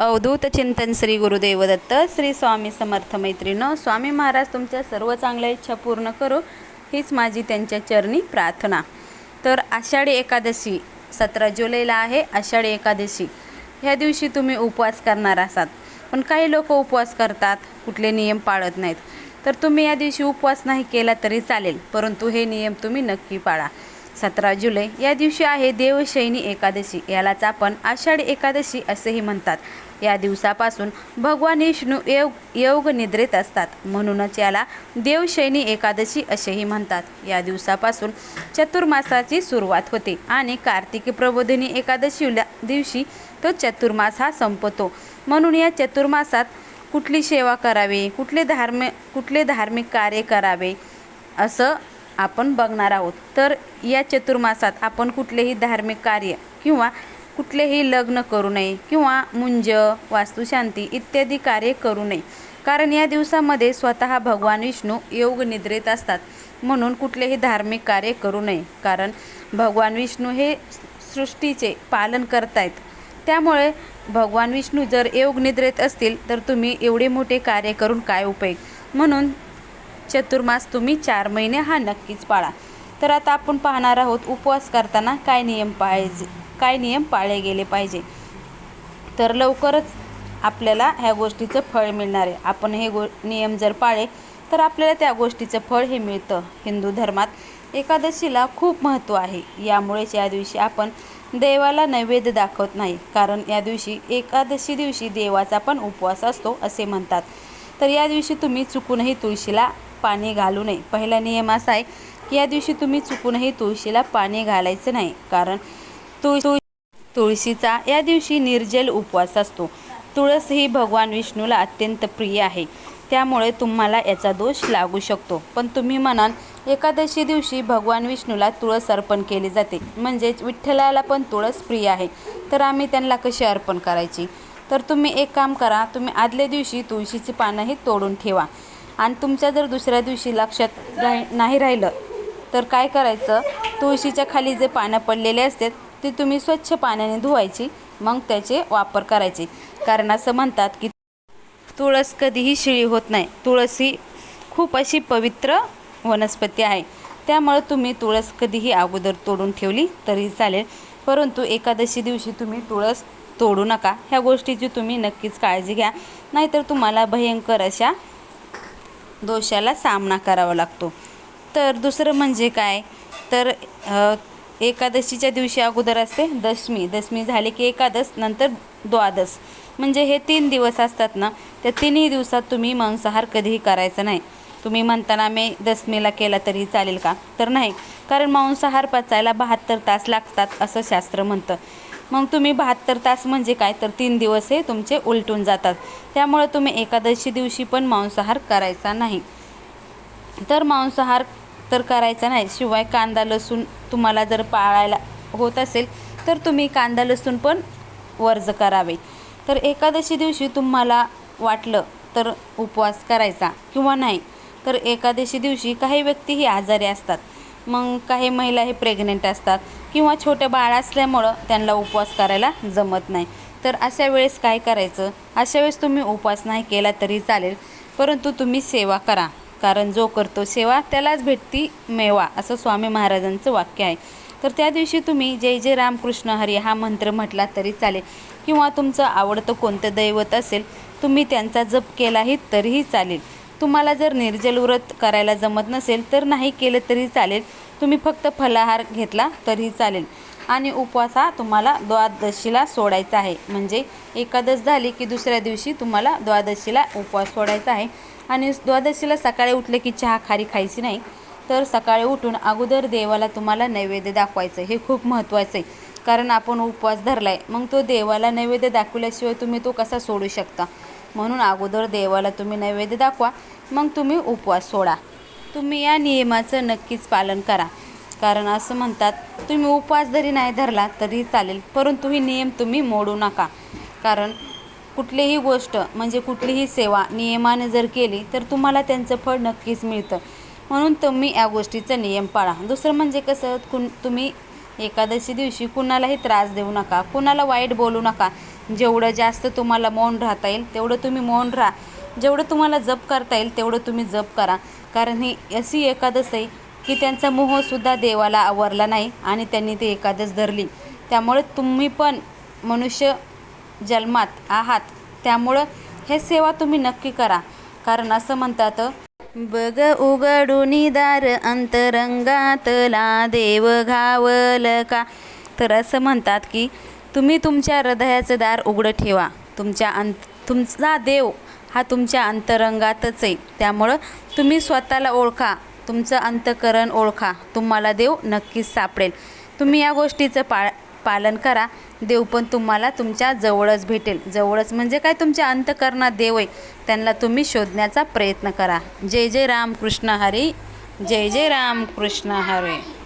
अवधूत चिंतन श्री गुरुदेव दत्त श्री स्वामी समर्थ मैत्रिणं स्वामी महाराज तुमच्या सर्व चांगल्या इच्छा पूर्ण करो हीच माझी त्यांच्या चरणी प्रार्थना. तर आषाढी एकादशी सतरा जुलैला आहे आषाढी एकादशी. ह्या दिवशी तुम्ही उपवास करणार असाल. पण काही लोक उपवास करतात कुठले नियम पाळत नाहीत. तर तुम्ही या दिवशी उपवास नाही केला तरी चालेल परंतु हे नियम तुम्ही नक्की पाळा. सतरा जुलै या दिवशी आहे देवशैनी एकादशी. यालाच आपण आषाढी एकादशी असेही म्हणतात. या दिवसापासून भगवान विष्णू योग योग निद्रेत असतात. म्हणूनच याला देवशैनी एकादशी असेही म्हणतात. या दिवसापासून चतुर्मासाची सुरुवात होते आणि कार्तिकी प्रबोधिनी एकादशी दिवशी तो चतुर्मास हा संपतो. म्हणून या चतुर्मासात कुठली सेवा करावी कुठले धार्मिक कुठले धार्मिक कार्य करावे असं आपण बघणार आहोत. तर या चतुर्मासात आपण कुठलेही धार्मिक कार्य किंवा कुठलेही लग्न करू नये किंवा मुंज वास्तुशांती इत्यादी कार्य करू नये. कारण या दिवसामध्ये स्वतः भगवान विष्णू योग निद्रेत असतात. म्हणून कुठलेही धार्मिक कार्य करू नये. कारण भगवान विष्णू हे सृष्टीचे पालन करतायत. त्यामुळे भगवान विष्णू जर योग निद्रेत असतील तर तुम्ही एवढे मोठे कार्य करून काय उपयोग म्हणून चतुर्मास तुम्ही चार महिने हा नक्कीच पाळा. तर आता आपण पाहणार आहोत उपवास करताना काय नियम पाळायचे काय नियम पाळले गेले पाहिजे. तर लवकरच आपल्याला ह्या गोष्टीचं फळ मिळणार आहे. आपण हे गो नियम जर पाळे तर आपल्याला त्या गोष्टीचं फळ हे मिळतं हिंदू धर्मात. एकादशीला खूप महत्त्व आहे. यामुळेच या दिवशी आपण देवाला नैवेद्य दाखवत नाही. कारण या दिवशी एकादशी दिवशी देवाचा पण उपवास असतो असे म्हणतात. तर या दिवशी तुम्ही चुकूनही तुळशीला पाणी घालू नये. पहिला नियम असा आहे की या दिवशी तुम्ही चुकूनही तुळशीला पाणी घालायचं नाही. कारण तुळ तुळ तुळशीचा या दिवशी निर्जल उपवास असतो. तुळस ही भगवान विष्णूला अत्यंत प्रिय आहे. त्यामुळे तुम्हाला याचा दोष लागू शकतो. पण तुम्ही म्हणाल एकादशी दिवशी भगवान विष्णूला तुळस अर्पण केली जाते. म्हणजेच विठ्ठलाला पण तुळस प्रिय आहे. तर आम्ही त्यांना कशी अर्पण करायची? तर तुम्ही एक काम करा तुम्ही आदल्या दिवशी तुळशीची पानंही तोडून ठेवा. आणि तुमच्या जर दुसऱ्या दिवशी लक्षात राही नाही राहिलं तर काय करायचं? तुळशीच्या खाली जे पानं पडलेले असतात ते तुम्ही स्वच्छ पाण्याने धुवायची मग त्याचे वापर करायचे. कारण असं म्हणतात की तुळस कधीही शिळी होत नाही. तुळस ही खूप अशी पवित्र वनस्पती आहे. त्यामुळं तुम्ही तुळस कधीही अगोदर तोडून ठेवली तरी चालेल. परंतु एकादशी दिवशी तुम्ही तुळस तोडू नका. ह्या गोष्टीची तुम्ही नक्कीच काळजी घ्या. नाहीतर तुम्हाला भयंकर अशा दोषाला सामना करावा लागतो. तर दुसरं म्हणजे काय? तर एकादशीच्या दिवशी अगोदर असते दशमी. दशमी झाली की एकादश नंतर द्वादश म्हणजे हे तीन दिवस असतात ना त्या तिन्ही दिवसात तुम्ही मांसाहार कधीही करायचा नाही. तुम्ही म्हणताना मी दशमीला केला तरी चालेल का? तर नाही. कारण मांसाहार पचायला बहात्तर तास लागतात असं शास्त्र म्हणतं. मग तुम्ही बहात्तर तास म्हणजे काय तर तीन दिवस हे तुमचे उलटून जातात. त्यामुळे तुम्ही एकादशी दिवशी पण मांसाहार करायचा नाही. तर मांसाहार तर करायचा नाही शिवाय कांदा लसूण तुम्हाला जर पाळायला होत असेल तर तुम्ही कांदा लसूण पण वर्ज करावे. तर एकादशी दिवशी तुम्हाला वाटलं तर उपवास करायचा किंवा नाही तर एकादशी दिवशी काही व्यक्ती ही आजारी असतात. मग काही महिला हे प्रेग्नेंट असतात किंवा छोटं बाळ असल्यामुळं त्यांना उपवास करायला जमत नाही. तर अशा वेळेस काय करायचं? अशा वेळेस तुम्ही उपवास नाही केला तरी चालेल परंतु तुम्ही सेवा करा. कारण जो करतो सेवा त्यालाच भेटती मेवा असं स्वामी महाराजांचं वाक्य आहे. तर त्या दिवशी तुम्ही जय जय रामकृष्ण हरी हा मंत्र म्हटला तरी चालेल. किंवा तुमचं आवडतं कोणतं दैवत असेल तुम्ही त्यांचा जप केलाही तरीही चालेल. तुम्हाला जर निर्जल व्रत करायला जमत नसेल तर नाही केलं तरी चालेल. तुम्ही फक्त फलाहार घेतला तरी चालेल. आणि उपवास हा तुम्हाला द्वादशीला सोडायचा आहे. म्हणजे एकादश झाली की दुसऱ्या दिवशी तुम्हाला द्वादशीला उपवास सोडायचा आहे. आणि द्वादशीला सकाळी उठले की चहा खारी खायची नाही तर सकाळी उठून अगोदर देवाला तुम्हाला नैवेद्य दाखवायचं. हे खूप महत्त्वाचं आहे. कारण आपण उपवास धरला आहे मग तो देवाला नैवेद्य दाखवल्याशिवाय तुम्ही तो कसा सोडू शकता? म्हणून अगोदर देवाला तुम्ही नैवेद्य दाखवा मग तुम्ही उपवास सोडा. तुम्ही या नियमाचं नक्कीच पालन करा. कारण असं म्हणतात तुम्ही उपवास जरी नाही धरला तरी चालेल परंतु ही नियम तुम्ही मोडू नका. कारण कुठलीही गोष्ट म्हणजे कुठलीही सेवा नियमाने जर केली तर तुम्हाला त्यांचं फळ नक्कीच मिळतं. म्हणून तुम्ही या गोष्टीचा नियम पाळा. दुसरं म्हणजे कसं कुण तुम्ही एकादशी दिवशी कुणालाही त्रास देऊ नका कुणाला वाईट बोलू नका. जेवढं जास्त तुम्हाला मौन राहता येईल तेवढं तुम्ही मौन राहा. जेवढं तुम्हाला जप करता येईल तेवढं तुम्ही जप करा. कारण ही अशी एकादस आहे की त्यांचा मोहसुद्धा देवाला आवरला नाही आणि त्यांनी ती एकादस धरली. त्यामुळे तुम्ही पण मनुष्य जन्मात आहात. त्यामुळं हे सेवा तुम्ही नक्की करा. कारण असं म्हणतात बग उघडून दार अंतरंगातला देव घावल का? तर असं म्हणतात की तुम्ही तुमच्या हृदयाचं दार उघडं ठेवा. तुमच्या अंत तुमचा देव हा तुमच्या अंतरंगातच आहे. त्यामुळं तुम्ही स्वतःला ओळखा. तुमचं अंतकरण ओळखा. तुम्हाला देव नक्कीच सापडेल. तुम्ही या गोष्टीचं पा पालन करा. देव पण तुम्हाला तुमच्या जवळच भेटेल. जवळच म्हणजे काय? तुमच्या अंतकरणात देव आहे. त्यांना तुम्ही शोधण्याचा प्रयत्न करा. जय जय राम कृष्ण हरी. जय जय राम कृष्ण हरे.